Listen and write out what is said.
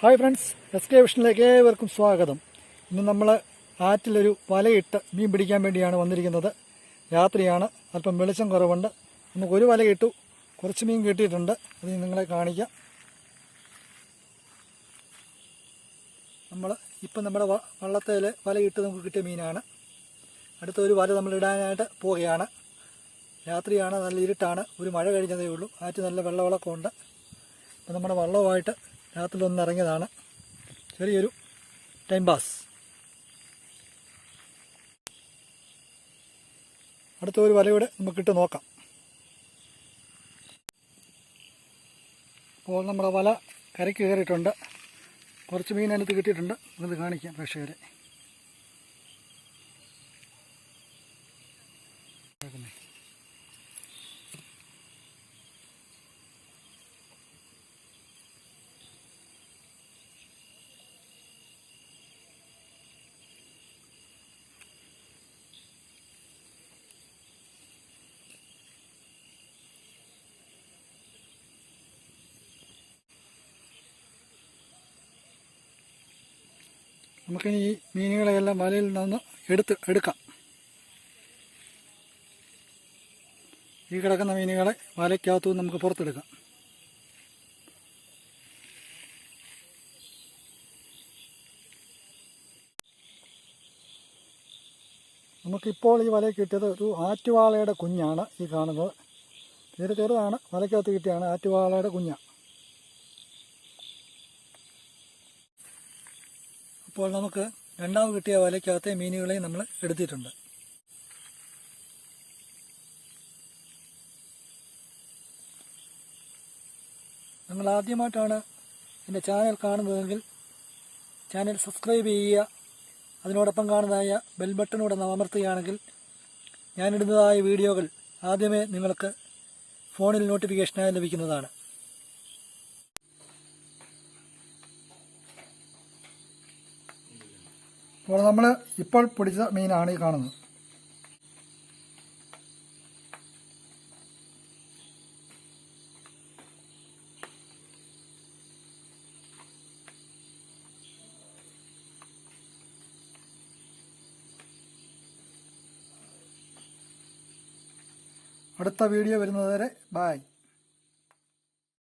Hi friends S K വിഷനിലേക്ക് ഏവർക്കും സ്വാഗതം. ഇന്ന് നമ്മൾ ആറ്റിലൊരു വലയിട്ട് മീൻ പിടിക്കാൻ വേണ്ടിയാണ് വന്നിരിക്കുന്നത്. രാത്രിയാണ് അല്പം വെളിച്ചം കുറവുണ്ട്. നമുക്കൊരു വല കിട്ടു കുറച്ച് മീൻ കിട്ടിയിട്ടുണ്ട്. അത് നിങ്ങളെ കാണിക്കാം. നമ്മൾ ഇപ്പം നമ്മുടെ വള്ളത്തേൽ വലയിട്ട് നമുക്ക് കിട്ടിയ മീനാണ്. അടുത്ത ഒരു വല നമ്മൾ ഇടാനായിട്ട് പോവുകയാണ്. രാത്രിയാണ് നല്ല ഇരുട്ടാണ്. ഒരു മഴ കഴിഞ്ഞതേ ഉള്ളൂ. ആറ്റ് നല്ല വെള്ളവിളക്കമുണ്ട്. അപ്പം നമ്മുടെ വള്ളവുമായിട്ട് രാത്രി ഒന്ന് ഇറങ്ങിയതാണ്. ചെറിയൊരു ടൈം പാസ് അടുത്ത ഒരു നമുക്ക് ഇട്ട് നോക്കാം. അപ്പോൾ നമ്മുടെ വല കരയ്ക്ക് കയറിയിട്ടുണ്ട്. കുറച്ച് മീൻ അതിനകത്ത് കിട്ടിയിട്ടുണ്ട്. അത് കാണിക്കാം പ്രേക്ഷകരെ. നമുക്കിനി ഈ മീനുകളെയെല്ലാം വലയിൽ നിന്ന് എടുത്ത് എടുക്കാം. ഈ കിടക്കുന്ന മീനുകളെ വലയ്ക്കകത്തു നമുക്ക് പുറത്തെടുക്കാം. നമുക്കിപ്പോൾ ഈ വല കിട്ടിയത് ഒരു ആറ്റുവാളയുടെ കുഞ്ഞാണ് ഈ കാണുന്നത്. തീരെ ചെറുതാണ് വലയ്ക്കകത്ത് കിട്ടിയാണ് ആറ്റുവാളയുടെ കുഞ്ഞാണ് അപ്പോൾ നമുക്ക് രണ്ടാമത് കിട്ടിയ വലയ്ക്കകത്തെ മീനുകളെയും നമ്മൾ എടുത്തിട്ടുണ്ട്. നിങ്ങൾ ആദ്യമായിട്ടാണ് എന്റെ ചാനൽ കാണുന്നതെങ്കിൽ ചാനൽ സബ്സ്ക്രൈബ് ചെയ്യുക അതിനോടൊപ്പം കാണുന്നതായ ബെൽ ബട്ടണൂടെ അമർത്തുകയാണെങ്കിൽ ഞാനിടുന്നതായ വീഡിയോകൾ ആദ്യമേ നിങ്ങൾക്ക് ഫോണിൽ നോട്ടിഫിക്കേഷനായി ലഭിക്കുന്നതാണ്. അപ്പോൾ നമ്മൾ ഇപ്പോൾ പിടിച്ച മീനാണ് ഈ കാണുന്നത്. അടുത്ത വീഡിയോ വരുന്നതുവരെ ബായ്